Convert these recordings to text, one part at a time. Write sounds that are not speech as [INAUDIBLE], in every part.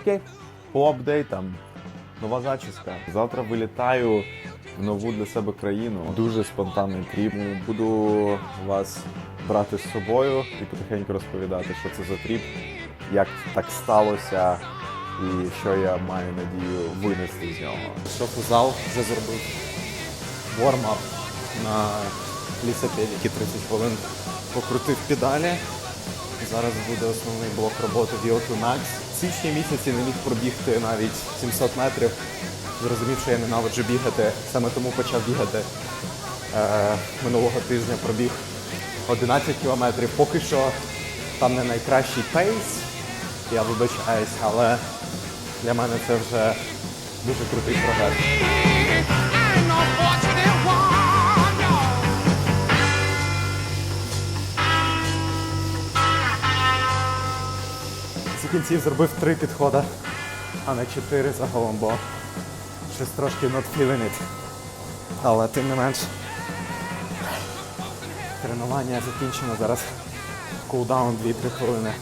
Окей, по апдейтам. Нова зачіска. Завтра вилітаю в нову для себе країну. Дуже спонтанний тріп. Буду вас брати з собою і потихеньку розповідати, що це за тріп, як так сталося і що я маю надію винести з нього. У зал, вже зробив вормап на лісопедіки 30 хвилин. Покрутив педалі. Зараз буде основний блок роботи VO2 Max. Січні місяці не міг пробігти навіть 700 метрів. Зрозумів, що я ненавиджу бігати, саме тому почав бігати. Е, минулого тижня пробіг 11 кілометрів. Поки що там не найкращий пейс, я вибачаюсь, але для мене це вже дуже крутий прогрес. Кінців зробив три підходи, а не чотири загалом, бо щось трошки not feeling it. Але тим не менш. Тренування закінчено зараз. Кулдаун 2-3 хвилини.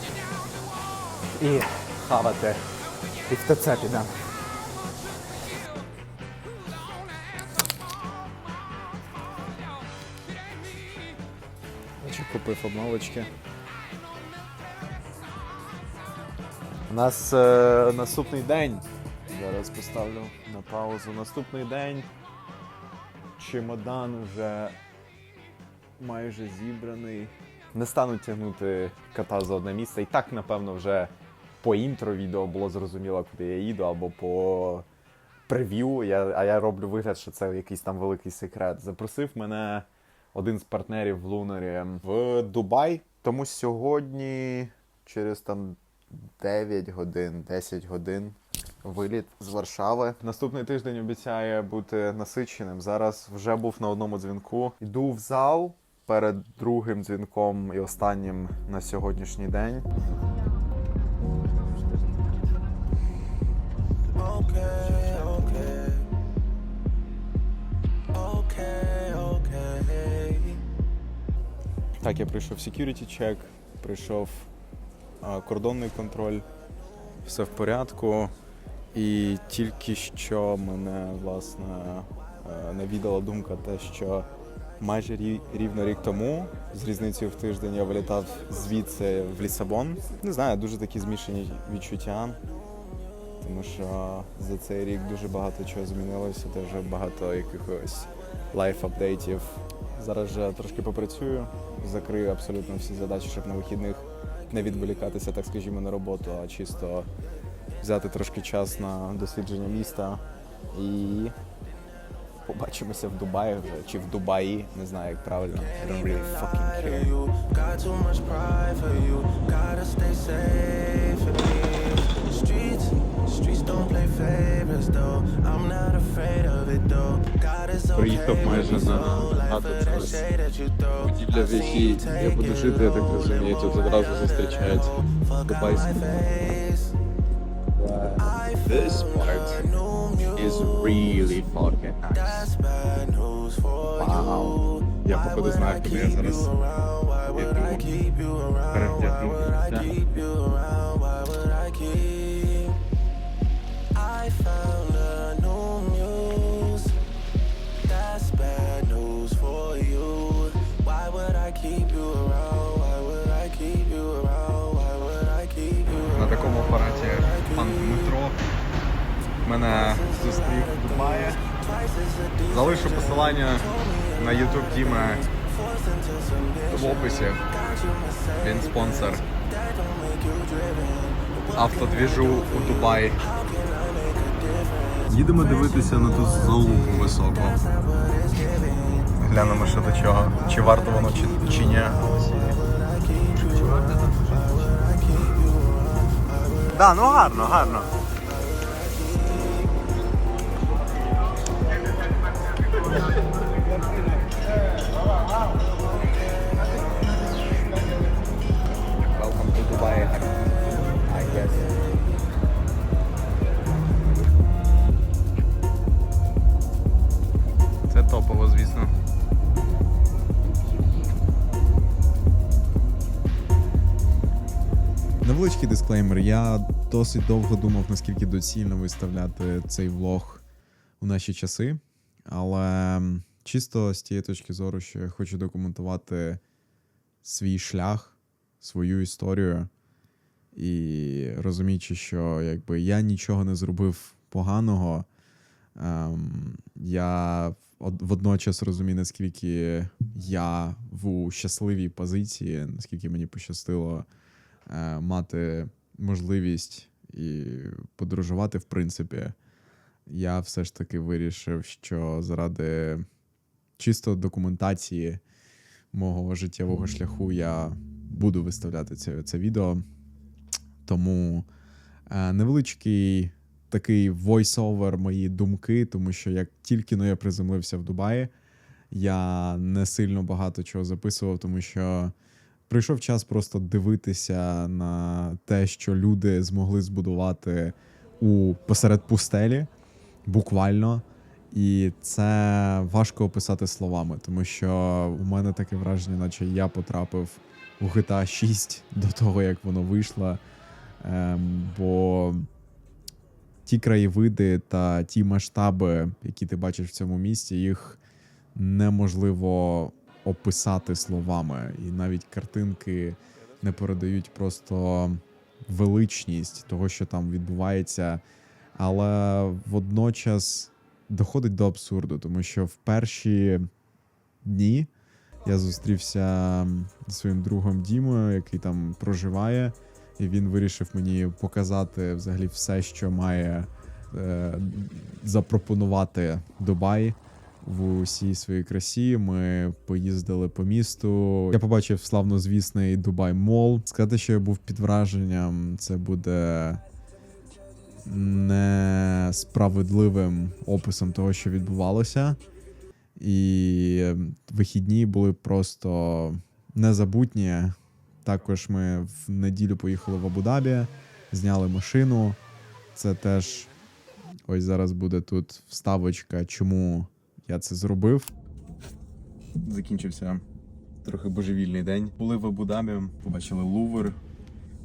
І хавати. І в ТЦ підемо. Чи купив обновочки. Нас е, наступний день. Зараз поставлю на паузу. Наступний день. Чемодан вже майже зібраний. Не стану тягнути кота за одне місце. І так, напевно, вже по інтро відео було зрозуміло, куди я їду, або по прев'ю. Я, а я роблю вигляд, що це якийсь там великий секрет. Запросив мене один з партнерів в Лунарі в Дубай. Тому сьогодні, через там 9 годин, 10 годин. Виліт з Варшави. Наступний тиждень обіцяє бути насиченим. Зараз вже був на одному дзвінку. Йду в зал перед другим дзвінком і останнім на сьогоднішній день. Okay, okay. Так, я пройшов security пройшов а, кордонний контроль, все в порядку. І тільки що мене власне е, навідала думка те, що майже рівно рік тому, з різницею в тиждень, я вилітав звідси в Лісабон. Не знаю, дуже такі змішані відчуття. Тому що за цей рік дуже багато чого змінилося, дуже багато якихось лайф апдейтів. Зараз вже трошки попрацюю, закрию абсолютно всі задачі, щоб на вихідних не відволікатися, так скажімо, на роботу, а чисто взяти трошки час на дослідження міста і побачимося в Дубаї вже чи в Дубаї, не знаю як правильно. I don't really fucking care. Приїхав майже with me, на so life хату of that через shade that you throw. будівля, в якій я буду жити, я так розумію, тут одразу зустрічають дубайські. This part is really fucking nice. Вау. Я походу знаю, куди я зараз йду. Перевдягнутися. Found a new muse. That's bad news for you. Why would I keep you around? Why would I keep you around? Why would I keep you around? На такому апараті пан Дмитро мене зустрів в Дубаї. Залишу посилання на YouTube Діми в описі. Він спонсор автодвіжу у Дубай. Їдемо дивитися на ту залупу високу. Глянемо, що до чого. Чи варто воно, чи, чи ні. Да, ну гарно, гарно. Дисклеймер. Я досить довго думав, наскільки доцільно виставляти цей влог у наші часи. Але чисто з тієї точки зору, що я хочу документувати свій шлях, свою історію. І розуміючи, що якби я нічого не зробив поганого, ем, я водночас розумію, наскільки я в щасливій позиції, наскільки мені пощастило е, мати можливість і подорожувати, в принципі, я все ж таки вирішив, що заради чисто документації мого життєвого шляху я буду виставляти це, це відео. Тому е, невеличкий такий voice-over мої думки, тому що як тільки но я приземлився в Дубаї, я не сильно багато чого записував, тому що прийшов час просто дивитися на те, що люди змогли збудувати у посеред пустелі, буквально. І це важко описати словами, тому що у мене таке враження, наче я потрапив у GTA 6 до того, як воно вийшло. Ем, бо ті краєвиди та ті масштаби, які ти бачиш в цьому місті, їх неможливо описати словами. І навіть картинки не передають просто величність того, що там відбувається. Але водночас доходить до абсурду, тому що в перші дні я зустрівся зі своїм другом Дімою, який там проживає, і він вирішив мені показати взагалі все, що має е, запропонувати Дубай в усій своїй красі. Ми поїздили по місту. Я побачив славнозвісний Дубай Мол. Сказати, що я був під враженням, це буде несправедливим описом того, що відбувалося. І вихідні були просто незабутні. Також ми в неділю поїхали в Абу-Дабі, зняли машину. Це теж ось зараз буде тут вставочка, чому я це зробив. Закінчився трохи божевільний день. Були в Абу-Дабі, побачили Лувр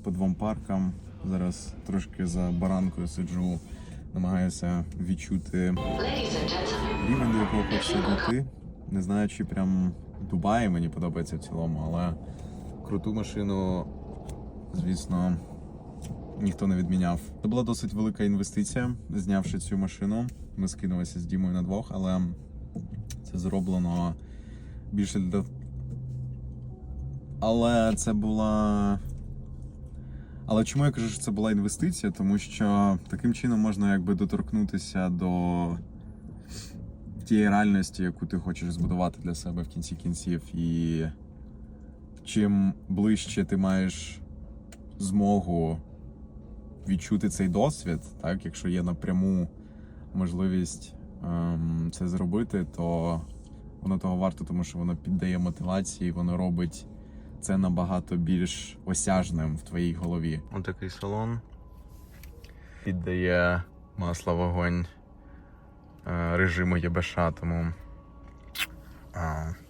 по двом паркам. Зараз трошки за баранкою сиджу, намагаюся відчути рівень, до якого хочеться дійти. Не знаю, чи прям Дубай мені подобається в цілому, але круту машину, звісно, ніхто не відміняв. Це була досить велика інвестиція, знявши цю машину. Ми скинулися з Дімою на двох, але це зроблено більше для. Але це була. Але чому я кажу, що це була інвестиція? Тому що таким чином можна якби доторкнутися до тієї реальності, яку ти хочеш збудувати для себе в кінці кінців. І чим ближче ти маєш змогу відчути цей досвід, так, якщо є напряму можливість це зробити, то воно того варто, тому що воно піддає мотивації, воно робить це набагато більш осяжним в твоїй голові. Ось такий салон піддає масло вогонь е, режиму ЄБШ, тому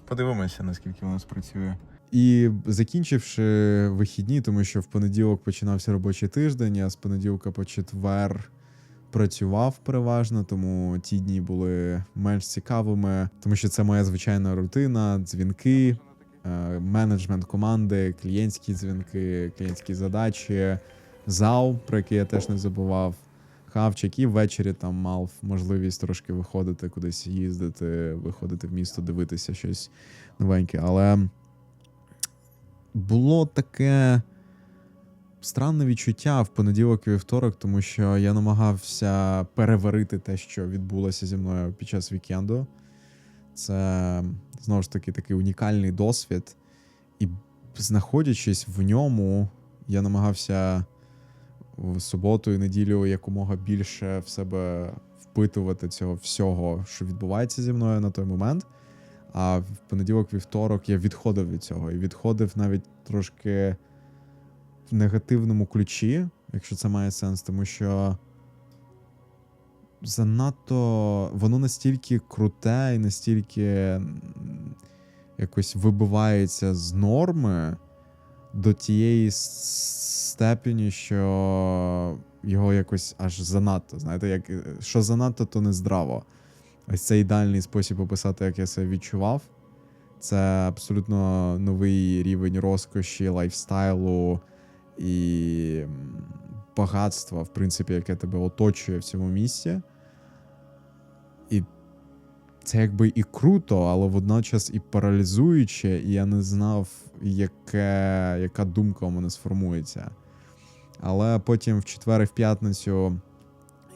подивимося, наскільки воно спрацює. І закінчивши вихідні, тому що в понеділок починався робочий тиждень, я з понеділка по четвер працював переважно, тому ті дні були менш цікавими, тому що це моя звичайна рутина, дзвінки, е, менеджмент команди, клієнтські дзвінки, клієнтські задачі, зал, про який я теж не забував. Хавчик, і ввечері там мав можливість трошки виходити, кудись їздити, виходити в місто, дивитися щось новеньке. Але було таке странне відчуття в понеділок і вівторок, тому що я намагався переварити те, що відбулося зі мною під час вікенду. Це знову ж таки такий унікальний досвід. І знаходячись в ньому, я намагався в суботу і неділю якомога більше в себе впитувати цього всього, що відбувається зі мною на той момент. А в понеділок, вівторок я відходив від цього і відходив навіть трошки негативному ключі, якщо це має сенс, тому що занадто воно настільки круте і настільки якось вибивається з норми, до тієї степені, що його якось аж занадто. Знаєте, як е, що занадто, то не здраво. Ось це ідеальний спосіб описати, як я себе відчував. Це абсолютно новий рівень розкоші, лайфстайлу і м, багатства, в принципі, яке тебе оточує в цьому місці. І це якби і круто, але водночас і паралізуюче, і я не знав, яке, яка думка у мене сформується. Але потім в четвер і в п'ятницю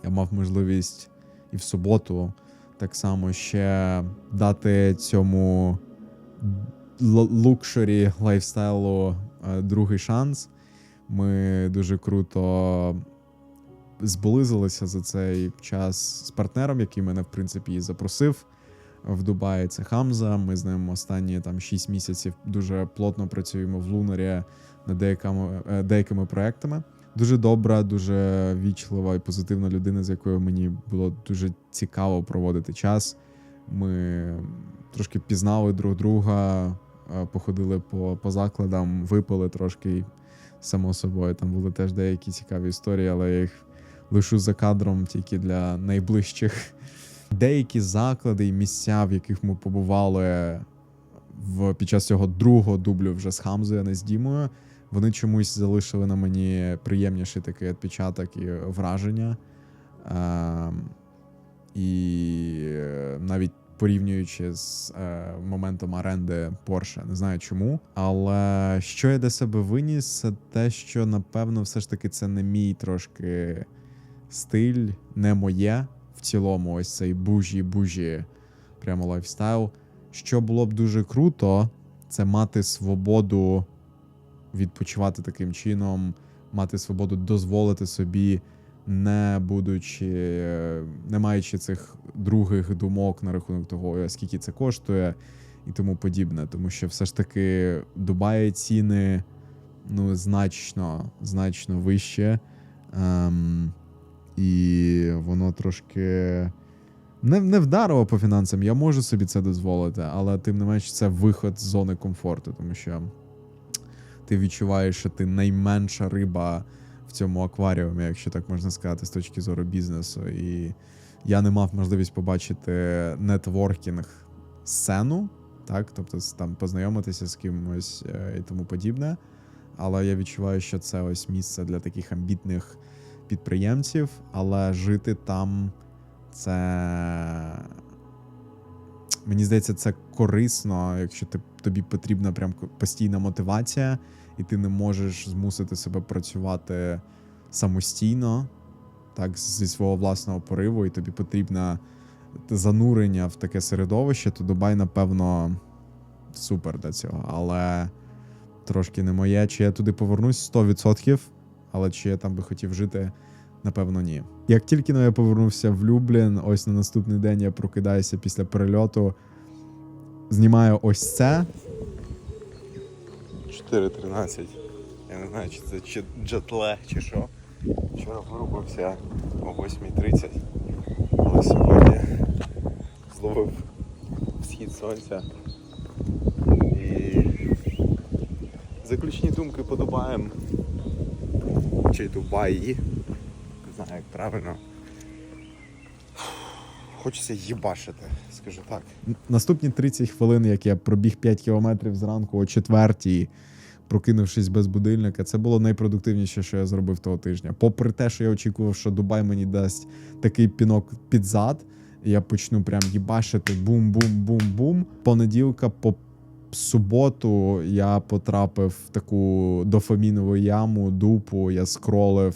я мав можливість і в суботу так само ще дати цьому лукшері лайфстайлу е, другий шанс. Ми дуже круто зблизилися за цей час з партнером, який мене, в принципі, і запросив в Дубаї. Це Хамза. Ми з ним останні там 6 місяців дуже плотно працюємо в Лунарі над деякими, е, деякими проектами. Дуже добра, дуже вічлива і позитивна людина, з якою мені було дуже цікаво проводити час. Ми трошки пізнали друг друга, е, походили по, по закладам, випили трошки, само собою. Там були теж деякі цікаві історії, але я їх лишу за кадром тільки для найближчих. [LAUGHS] Деякі заклади і місця, в яких ми побували в, під час цього другого дублю вже з Хамзою, а не з Дімою, вони чомусь залишили на мені приємніший такий відпечаток і враження. Ем, і е, навіть порівнюючи з е, моментом оренди Porsche, не знаю чому. Але що я для себе виніс, це те, що напевно, все ж таки це не мій трошки стиль, не моє в цілому, ось цей бужі-бужі прямо лайфстайл. Що було б дуже круто, це мати свободу відпочивати таким чином, мати свободу дозволити собі, не будучи, е, не маючи цих других думок на рахунок того, скільки це коштує і тому подібне. Тому що все ж таки Дубаї ціни ну, значно, значно вище. Ем, і воно трошки не, не вдарило по фінансам. Я можу собі це дозволити, але тим не менш це виход з зони комфорту, тому що ти відчуваєш, що ти найменша риба в цьому акваріумі, якщо так можна сказати, з точки зору бізнесу. І я не мав можливість побачити нетворкінг сцену, так, тобто там познайомитися з кимось е, і тому подібне. Але я відчуваю, що це ось місце для таких амбітних підприємців, але жити там це. Мені здається, це корисно, якщо ти, тобі потрібна прям постійна мотивація, і ти не можеш змусити себе працювати самостійно, так, зі свого власного пориву, і тобі потрібне занурення в таке середовище, то Дубай, напевно, супер для цього. Але трошки не моє. Чи я туди повернусь 100%, але чи я там би хотів жити, напевно, ні. Як тільки но я повернувся в Люблін, ось на наступний день я прокидаюся після перельоту, знімаю ось це. 4.13. Я не знаю, чи це чи джетлег, чи що. Вчора вирубався о 8.30, але сьогодні зловив схід сонця. І заключні думки по Дубаєм. Чи Дубаї. Знаю, як правильно. Хочеться їбашити, скажу так. Наступні 30 хвилин, як я пробіг 5 кілометрів зранку о четвертій, прокинувшись без будильника, це було найпродуктивніше, що я зробив того тижня. Попри те, що я очікував, що Дубай мені дасть такий пінок під зад, я почну прям їбашити бум-бум-бум-бум. Понеділка по суботу я потрапив в таку дофамінову яму, дупу, я скролив.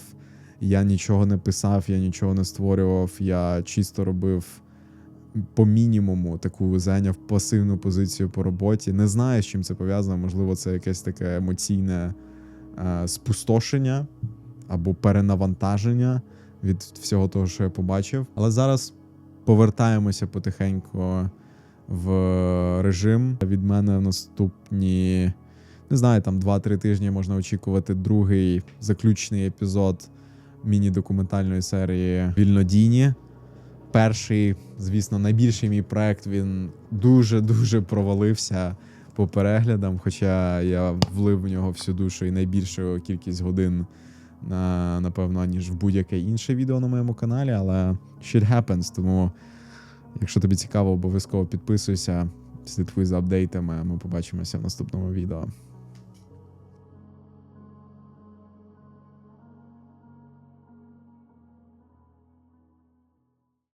Я нічого не писав, я нічого не створював, я чисто робив по мінімуму таку зайняв пасивну позицію по роботі. Не знаю, з чим це пов'язано. Можливо, це якесь таке емоційне е, спустошення або перенавантаження від всього того, що я побачив. Але зараз повертаємося потихеньку в режим. Від мене в наступні, не знаю, там 2-3 тижні можна очікувати другий заключний епізод міні-документальної серії Вільнодійні. Перший, звісно, найбільший мій проект він дуже-дуже провалився по переглядам, хоча я влив в нього всю душу і найбільшу кількість годин на, напевно, ніж в будь-яке інше відео на моєму каналі, але shit happens, тому якщо тобі цікаво, обов'язково підписуйся, слідкуй за апдейтами. Ми побачимося в наступному відео.